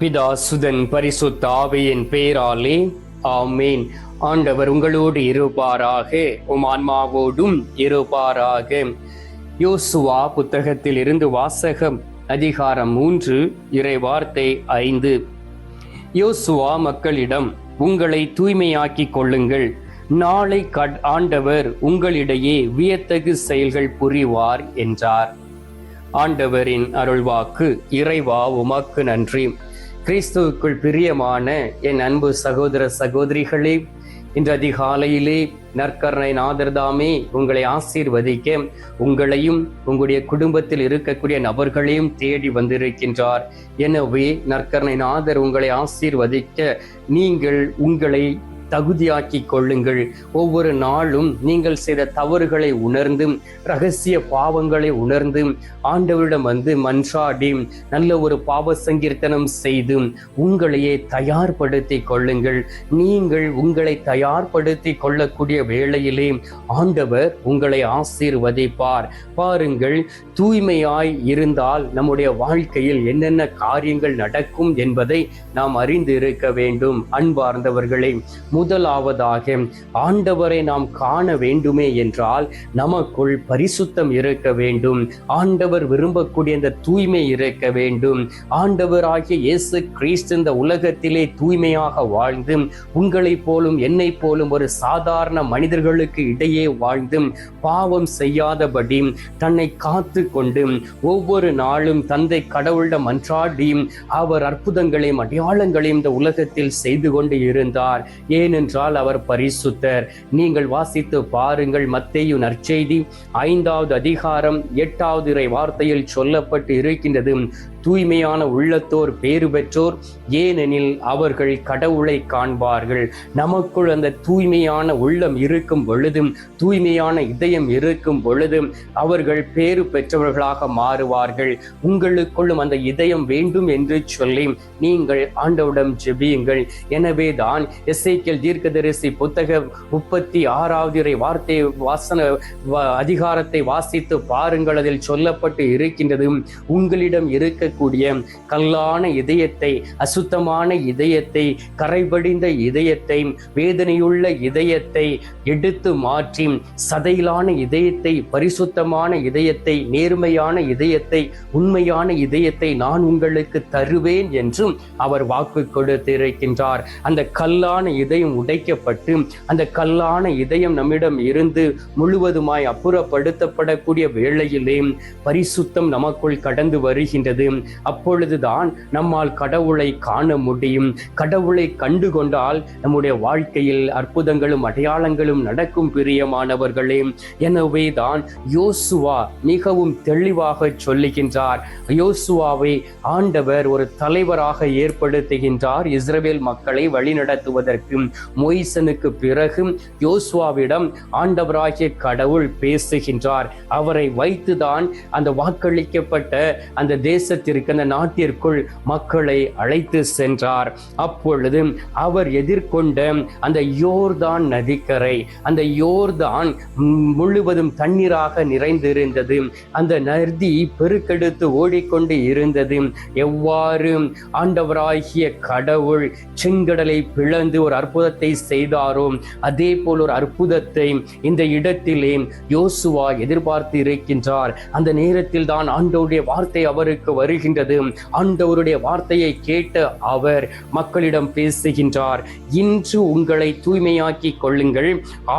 பிதா சுதன் பரிசுத்த ஆவையின் பேராலே ஆமேன். ஆண்டவர் உங்களோடு இருப்பாராக உம் ஆன்மாவோடும் இருப்பாராக. யோசுவா புத்தகத்தில் இருந்து வாசகம் அதிகாரம் மூன்று இறை வார்த்தை ஐந்து. யோசுவா மக்களிடம் உங்களை தூய்மையாக்கிக் கொள்ளுங்கள். நாளை கட் ஆண்டவர் உங்களிடையே வியத்தகு செயல்கள் புரிவார் என்றார். ஆண்டவரின் அருள்வாக்கு இறைவா உமக்கு நன்றி. கிறிஸ்துவுக்குள் பிரியமான என் அன்பு சகோதர சகோதரிகளே இன்று அதிகாலையிலே நற்கரணை நாதர்தாமே உங்களை ஆசீர்வதிக்க உங்களையும் உங்களுடைய குடும்பத்தில் இருக்கக்கூடிய நபர்களையும் தேடி வந்திருக்கின்றார். எனவே நற்கரணை நாதர் உங்களை ஆசீர்வதிக்க நீங்கள் உங்களை தகுதியாக்கி கொள்ளுங்கள். ஒவ்வொரு நாளும் நீங்கள் செய்த தவறுகளை உணர்ந்தும் ரகசிய பாவங்களை உணர்ந்தும் ஆண்டவரிடம் வந்து மன்றாடி நல்ல ஒரு பாவ சங்கீர்த்தனம் செய்து உங்களையே தயார்படுத்தி கொள்ளுங்கள். நீங்கள் உங்களை தயார்படுத்தி கொள்ளக்கூடிய வேளையிலே ஆண்டவர் உங்களை ஆசீர்வதிப்பார். பாருங்கள் தூய்மையாய் இருந்தால் நம்முடைய வாழ்க்கையில் என்னென்ன காரியங்கள் நடக்கும் என்பதை நாம் அறிந்து இருக்க வேண்டும். அன்பார்ந்தவர்களே முதலாவதாக ஆண்டவரை நாம் காண வேண்டுமே என்றால் நமக்குள் பரிசுத்தம் இருக்க வேண்டும். ஆண்டவர் விரும்பக்கூடிய இந்த தூய்மை இருக்க வேண்டும். ஆண்டவராகிய இயேசு கிறிஸ்து இந்த உலகத்திலே தூய்மையாக வாழ்ந்து உங்களைப் போலும் என்னை போலும் ஒரு சாதாரண மனிதர்களுக்கு இடையே வாழ்ந்து பாவம் செய்யாதபடி தன்னை காத்து கொண்டு ஒவ்வொரு நாளும் தந்தை கடவுளிடம் மன்றாடி அவர் அற்புதங்களையும் அடையாளங்களையும் இந்த உலகத்தில் செய்து கொண்டு இருந்தார். ஏனென்றால் அவர் பரிசுத்தர். நீங்கள் வாசித்து பாருங்கள் மத்தேயு நற்செய்தி ஐந்தாவது அதிகாரம் எட்டாவது இறை வார்த்தையில் சொல்லப்பட்டு இருக்கின்றது. தூய்மையான உள்ளத்தோர் பேறு பெற்றோர் ஏனெனில் அவர்கள் கடவுளை காண்பார்கள். நமக்குள் அந்த தூய்மையான உள்ளம் இருக்கும் பொழுதும் தூய்மையான இதயம் இருக்கும் பொழுதும் அவர்கள் பேறு பெற்றவர்களாக மாறுவார்கள். உங்களுக்குள்ளும் அந்த இதயம் வேண்டும் என்று சொல்லி நீங்கள் ஆண்டவிடம் ஜெபியுங்கள். எனவே தான் எஸ்ஐக்கியல் தீர்க்கதரிசி புத்தக முப்பத்தி ஆறாவது வார்த்தை வாசன அதிகாரத்தை வாசித்து பாருங்கள். அதில் சொல்லப்பட்டு இருக்கின்றது உங்களிடம் இருக்க இருக்கக்கூடிய கல்லான இதயத்தை அசுத்தமான இதயத்தை கரைபடிந்த இதயத்தை வேதனையுள்ள இதயத்தை எடுத்து மாற்றி சதையிலான இதயத்தை பரிசுத்தமான இதயத்தை நேர்மையான இதயத்தை உண்மையான இதயத்தை நான் உங்களுக்கு தருவேன் என்றும் அவர் வாக்கு கொடுத்திருக்கின்றார் அந்த கல்லான இதயம் உடைக்கப்பட்டு அந்த கல்லான இதயம் நம்மிடம் இருந்து முழுவதுமாய் அப்புறப்படுத்தப்படக்கூடிய வேளையிலே பரிசுத்தம் நமக்குள் கடந்து வருகின்றது. அப்பொழுதுதான் நம்மால் கடவுளை காண முடியும். கடவுளை கண்டு கொண்டால் நம்முடைய வாழ்க்கையில் அற்புதங்களும் அடையாளங்களும் நடக்கும் பிரியமானவர்களே. எனவே தான் யோசுவா மிகவும் தெளிவாக சொல்லுகின்றார். யோசுவாவை ஆண்டவர் ஒரு தலைவராக ஏற்படுத்துகின்றார் இஸ்ரவேல் மக்களை வழிநடத்துவதற்கு. மொய்சனுக்கு பிறகு யோசுவாவிடம் ஆண்டவராகிய கடவுள் பேசுகின்றார். அவரை வைத்துதான் அந்த வாக்களிக்கப்பட்ட அந்த தேசத்தை தேசத்திற்கு அந்த நாட்டிற்குள் மக்களை அழைத்து சென்றார். அப்பொழுது அவர் எதிர்கொண்ட அந்த யோர்தான் நதிக்கரை அந்த யோர்தான் முழுவதும் தண்ணீராக நிறைந்திருந்தது. அந்த நதி பெருக்கெடுத்து ஓடிக்கொண்டு இருந்தது. எவ்வாறு ஆண்டவராகிய கடவுள் செங்கடலை பிளந்து ஒரு அற்புதத்தை செய்தாரோ அதே போல் ஒரு அற்புதத்தை இந்த இடத்திலே யோசுவா எதிர்பார்த்து இருக்கின்றார் அந்த நேரத்தில் தான் ஆண்டவருடைய வார்த்தை அவருக்கு வரு வருகின்றது ஆண்டவருடைய வார்த்தையை கேட்ட அவர் மக்களிடம் பேசுகின்றார். இன்று உங்களை தூய்மையாக்கி கொள்ளுங்கள்.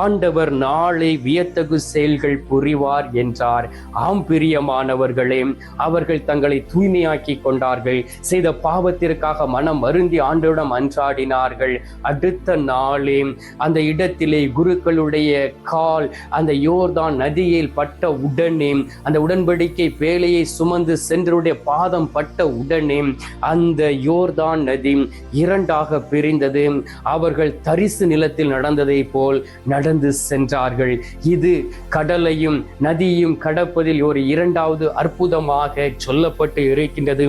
ஆண்டவர் நாளை வியத்தகு செயல்கள் புரிவார் என்றார். ஆம் பிரியமானவர்களே அவர்கள் தங்களை தூய்மையாக்கி கொண்டார்கள். செய்த பாவத்திற்காக மனம் வருந்தி ஆண்டவரிடம் அன்றாடினார்கள். அடுத்த நாளே அந்த இடத்திலே குருக்களுடைய கால் அந்த யோர்தான் நதியில் பட்ட உடனே அந்த உடன்படிக்கை வேலையை சுமந்து சென்றருடைய பாதம் பட்ட உடனே அந்த யோர்தான் நதி இரண்டாக பிரிந்தது. அவர்கள் தரிசு நிலத்தில் நடந்ததை போல் நடந்து சென்றார்கள். இது கடலையும் நதியும் கடப்பதில் ஒரு இரண்டாவது அற்புதமாக சொல்லப்பட்டு இருக்கின்றது.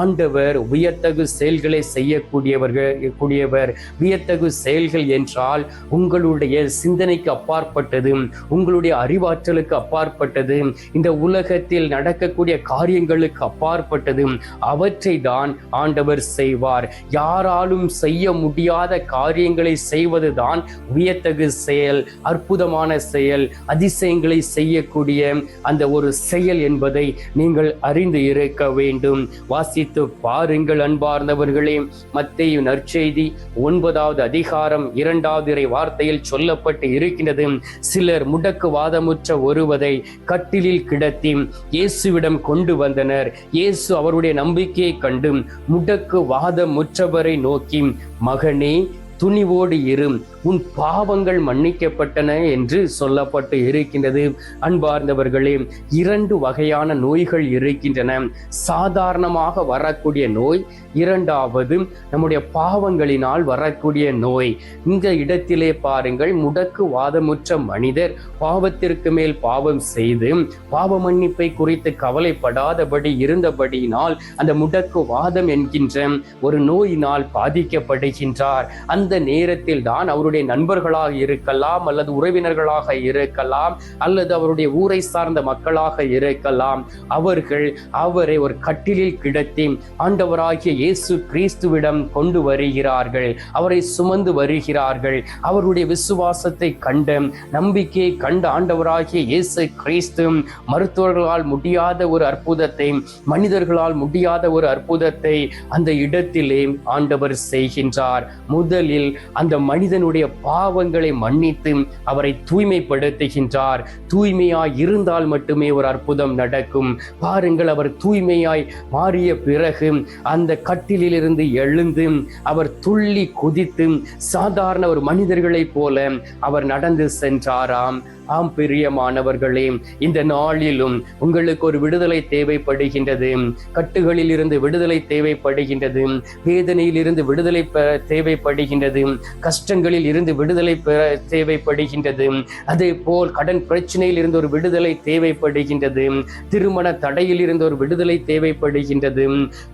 ஆண்டவர் உயர்த்தகு செயல்களை செய்யக்கூடியவர்கள் கூடியவர். வியத்தகு செயல்கள் என்றால் உங்களுடைய சிந்தனைக்கு அப்பாற்பட்டது உங்களுடைய அறிவாற்றலுக்கு அப்பாற்பட்டது. இந்த உலகத்தில் நடக்கக்கூடிய காரியங்களுக்கு அப்பாற்பட்டது. சொல்லப்பட்டது அவற்றை தான் ஆண்டவர் செய்வார். யாராலும் செய்ய முடியாத காரியங்களை செய்வதுதான் வியத்தகு செயல் அற்புதமான செயல் அதிசயங்களை செய்யக்கூடிய அந்த ஒரு செயல் என்பதை நீங்கள் அறிந்து இருக்க வேண்டும். வாசித்து பாருங்கள் அன்பார்ந்தவர்களே மத்திய நற்செய்தி ஒன்பதாவது அதிகாரம் இரண்டாவது இறை வார்த்தையில் சொல்லப்பட்டு இருக்கின்றது. சிலர் முடக்கு வாதமுற்ற ஒருவதை கட்டிலில் கிடத்தி இயேசுவிடம் கொண்டு வந்தனர். இயேசு அவருடைய நம்பிக்கையை கண்டு முடக்கு வாதமுற்றவரை நோக்கி மகனே துணிவோடு இரு உன் பாவங்கள் மன்னிக்கப்பட்டன என்று சொல்லப்பட்டு இருக்கின்றது. அன்பார்ந்தவர்களே இரண்டு வகையான நோய்கள் இருக்கின்றன. சாதாரணமாக வரக்கூடிய நோய் இரண்டாவது நம்முடைய பாவங்களினால் வரக்கூடிய நோய். இந்த இடத்திலே பாருங்கள் முடக்கு வாதமுற்ற மனிதர் பாவத்திற்கு மேல் பாவம் செய்து பாவ மன்னிப்பை குறித்து கவலைப்படாதபடி இருந்தபடியினால் அந்த முடக்கு வாதம் என்கின்ற ஒரு நோயினால் பாதிக்கப்படுகின்றார். அந்த நேரத்தில் தான் அவருடைய நண்பர்களாக இருக்கலாம் அல்லது உறவினர்களாக இருக்கலாம் அல்லது அவருடைய ஊரை சார்ந்த மக்களாக இருக்கலாம். அவர்கள் அவரை ஒரு கட்டிலில் கிடத்தி ஆண்டவராகிய இயேசு கிறிஸ்துவிடம் கொண்டு வருகிறார்கள். அவரை சுமந்து வருகிறார்கள். அவருடைய விசுவாசத்தை கண்டு நம்பிக்கையை கண்டு ஆண்டவராகிய இயேசு கிறிஸ்து மருத்துவர்களால் முடியாத ஒரு அற்புதத்தை மனிதர்களால் முடியாத ஒரு அற்புதத்தை அந்த இடத்திலே ஆண்டவர் செய்கின்றார். முதலில் அந்த மனிதனுடைய பாவங்களை மன்னித்து அவரை தூய்மைப்படுத்துகின்றார். தூய்மையாய் இருந்தால் மட்டுமே ஒரு அற்புதம் நடக்கும். பாருங்கள் அவர் தூய்மையாய் மாறிய பிறகு அந்த கட்டிலிலிருந்து எழுந்து அவர் துள்ளி குதித்து சாதாரண ஒரு மனிதர்களைப் போல அவர் நடந்து சென்றாராம். ஆம் பிரியமானவர்களே இந்த நாளிலும் உங்களுக்கு ஒரு விடுதலை தேவைப்படுகின்றது. கட்டுகளில் இருந்து விடுதலை தேவைப்படுகின்றது. வேதனையில் இருந்து விடுதலை தேவைப்படுகின்றது. கஷ்டங்களில் இருந்து விடுதலை பெற தேவைப்படுகின்றது. அதே போல் கடன் பிரச்சனையில் இருந்து ஒரு விடுதலை தேவைப்படுகின்றது. திருமண தடையில் இருந்து ஒரு விடுதலை தேவைப்படுகின்றது.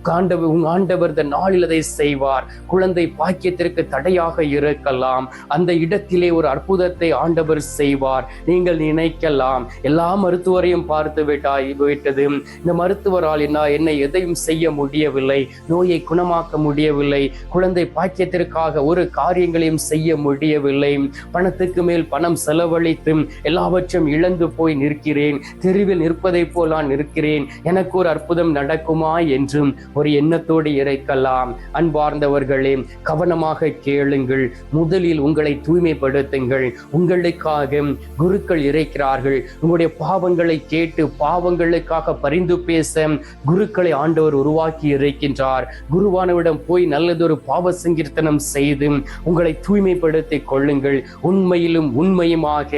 காண்டவர் ஆண்டவர் இந்த நாளில் அதை செய்வார். குழந்தை பாக்கியத்திற்கு தடையாக இருக்கலாம். அந்த இடத்திலே ஒரு அற்புதத்தை ஆண்டவர் செய்வார். நீங்கள் நினைக்கலாம் எல்லா மருத்துவரையும் பார்த்து விட்டாய் விட்டது. இந்த மருத்துவரால் என்ன என்னை எதையும் செய்ய முடியவில்லை. நோயை குணமாக்க முடியவில்லை. குழந்தை பாக்கியத்திற்காக ஒரு காரியங்களையும் செய்ய முடியவில்லை. பணத்துக்கு மேல் பணம் செலவழித்து எல்லாவற்றையும் இழந்து போய் நிற்கிறேன். தெருவில் நிற்பதைப் போல் நான் நிற்கிறேன். எனக்கு ஒரு அற்புதம் நடக்குமா என்றும் ஒரு எண்ணத்தோடு இறைக்கலாம். அன்பார்ந்தவர்களே கவனமாக கேளுங்கள். முதலில் உங்களை தூய்மைப்படுத்துங்கள். உங்களுக்காக குருக்கள் இறைக்கிறார்கள். உங்களுடைய பாவங்களை கேட்டு பாவங்களுக்காக பரிந்து பேச குருக்களை ஆண்டவர் உருவாக்கி இறைக்கின்றார். குருவானவிடம் போய் நல்லதொரு பாவ சங்கீர்த்தனம் செய்து உங்களை தூய்மைப்படுத்த தூய்மைப்படுத்திக் கொள்ளுங்கள். உண்மையிலும் உண்மையுமாக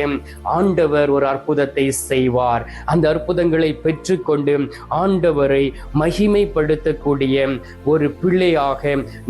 ஆண்டவர் ஒரு அற்புதத்தை செய்வார். அந்த அற்புதங்களை பெற்றுக்கொண்டு ஆண்டவரை மகிமைப்படுத்தக்கூடிய ஒரு பிள்ளையாக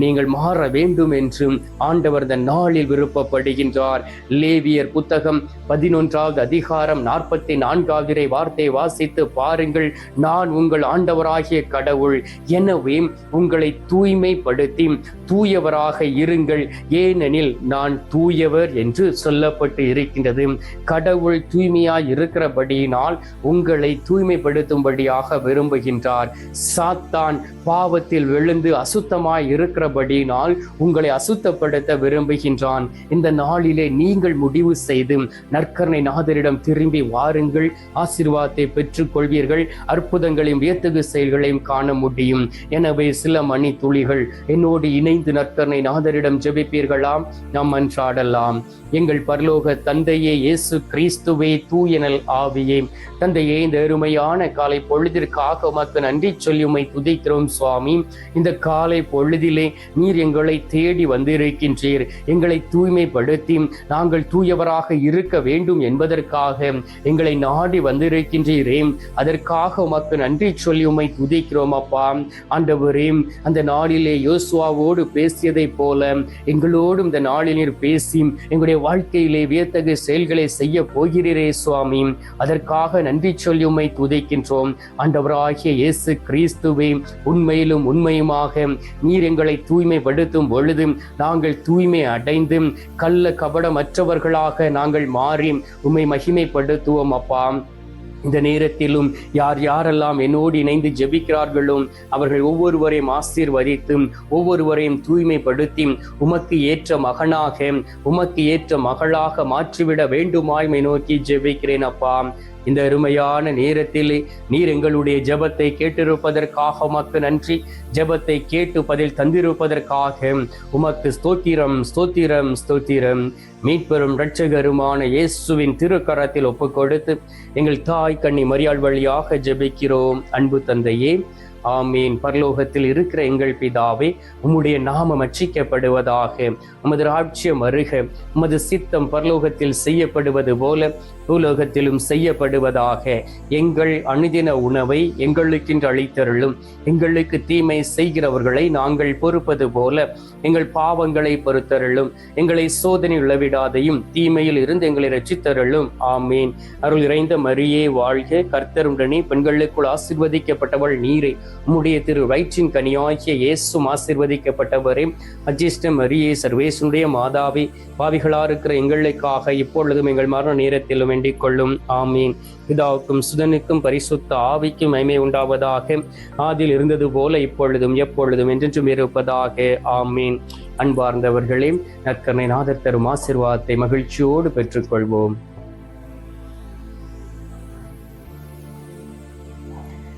நீங்கள் மாற வேண்டும் என்றும் ஆண்டவர் இந்த நாளில் விருப்பப்படுகின்றார். லேவியர் புத்தகம் பதினொன்றாவது அதிகாரம் நாற்பத்தி நான்காவது வார்த்தை வாசித்து பாருங்கள். நான் உங்கள் ஆண்டவராகிய கடவுள். எனவே உங்களை தூய்மைப்படுத்தி தூயவராக இருங்கள். ஏனெனில் நான் தூயவர் என்று சொல்லப்பட்டு இருக்கின்றது. கடவுள் தூய்மையாய் இருக்கிறபடியினால் உங்களை தூய்மைப்படுத்தும்படியாக விரும்புகின்றார். சாத்தான் பாவத்தில் விழுந்து அசுத்தமாய் இருக்கிறபடியினால் உங்களை அசுத்தப்படுத்த விரும்புகின்றான். இந்த நாளிலே நீங்கள் முடிவு செய்து நற்கரணை நாதரிடம் திரும்பி வாருங்கள். ஆசீர்வாதத்தை பெற்றுக் கொள்வீர்கள் அற்புதங்களையும் வியத்தகு செயல்களையும் காண முடியும். எனவே சில மணி துளிகள் என்னோடு இணைந்து நற்கரணை நாதரிடம் ஜெபிப்பீர்களாம். நம் மன்றாடலாம் எங்கள் பரலோக தந்தையே இயேசு கிறிஸ்துவே தூயனல் ஆவியே. தந்தையே இந்த அருமையான காலை பொழுதிற்காக உமக்கு நன்றி சொல்லி உமை துதிக்கிறோம் சுவாமி. இந்த காலை பொழுதிலே நீர் எங்களை தேடி வந்திருக்கின்றீர். எங்களை தூய்மைப்படுத்தி நாங்கள் தூயவராக இருக்க வேண்டும் என்பதற்காக எங்களை நாடி வந்திருக்கின்றீரே. அதற்காக உமக்கு நன்றி சொல்லி உமை துதிக்கிறோம் அப்பா. ஆண்டவரே அந்த நாளிலே யோசுவாவோடு பேசியதைப் போல எங்களோடும் இந்த நாளில் நீர் பேசி எங்களுடைய வாழ்க்கையிலே வியத்தகு செயல்களை செய்ய போகிறீரே சுவாமி. அதற்காக நன்றி சொல்லி உம்மை துதைக்கின்றோம். ஆண்டவராகிய இயேசு கிறிஸ்துவே உண்மையிலும் உண்மையுமாக நீர் எங்களை தூய்மைப்படுத்தும் பொழுது நாங்கள் தூய்மை அடைந்து கள்ள கபடமற்றவர்களாக நாங்கள் மாறி உம்மை மகிமைப்படுத்துவோம் அப்பா. இந்த நேரத்திலும் யார் யாரெல்லாம் என்னோடு இணைந்து ஜெபிக்கிறார்களோ அவர்கள் ஒவ்வொருவரையும் ஆசீர்வதித்தும் ஒவ்வொருவரையும் தூய்மைப்படுத்தி உமக்கு ஏற்ற மகனாக உமக்கு ஏற்ற மகளாக மாற்றிவிட வேண்டுமாய்மை நோக்கி ஜெபிக்கிறேன் அப்பா. இந்த அருமையான நேரத்தில் நீர் எங்களுடைய ஜெபத்தை கேட்டிருப்பதற்காக உமக்கு நன்றி. ஜெபத்தை கேட்டு பதில் தந்திருப்பதற்காக உமக்கு ஸ்தோத்திரம் ஸ்தோத்திரம் ஸ்தோத்திரம். மீட்பெரும் இரட்சகருமான இயேசுவின் திருக்கரத்தில் ஒப்புக்கொடுத்து எங்கள் தாய் கண்ணி மரியாள் வழியாக ஜெபிக்கிறோம். அன்பு தந்தையே ஆமீன். பரலோகத்தில் இருக்கிற எங்கள் பிதாவே உம்முடைய நாமம் அச்சிக்கப்படுவதாக. உமது ராட்சியம் அருக உமது சித்தம் பரலோகத்தில் செய்யப்படுவது போல பூலோகத்திலும் செய்யப்படுவதாக. எங்கள் அனுதின உணவை எங்களுக்கென்று அளித்தருளும். எங்களுக்கு தீமை செய்கிறவர்களை நாங்கள் பொறுப்பது போல எங்கள் பாவங்களை பொறுத்தருளும். எங்களை சோதனை உளவிடாதையும் தீமையில் இருந்து எங்களை ரச்சித்தருளும் ஆமீன். அருள் இறைந்த மரியே வாழ்க. கர்த்தருடனே பெண்களுக்குள் ஆசிர்வதிக்கப்பட்டவள் நீரே. உம்முடைய திரு வயிற்றின் கனியாகிய இயேசும் ஆசிர்வதிக்கப்பட்டவரே அஜிஷ்ட மரியே சர்வேசுடைய மாதாவி பாவிகளா இருக்கிற எங்களுக்காக இப்பொழுதும் எங்கள் மரண நேரத்திலும் வேண்டிக் கொள்ளும். ஆமீன். பிதாவுக்கும் சுதனுக்கும் பரிசுத்த ஆவிக்கும் மைமை உண்டாவதாக. ஆதில் இருந்தது போல இப்பொழுதும் எப்பொழுதும் என்றென்றும் இருப்பதாக. ஆமீன். அன்பார்ந்தவர்களே நற்கனை நாதர் தரும் ஆசிர்வாதத்தை மகிழ்ச்சியோடு பெற்றுக்கொள்வோம்.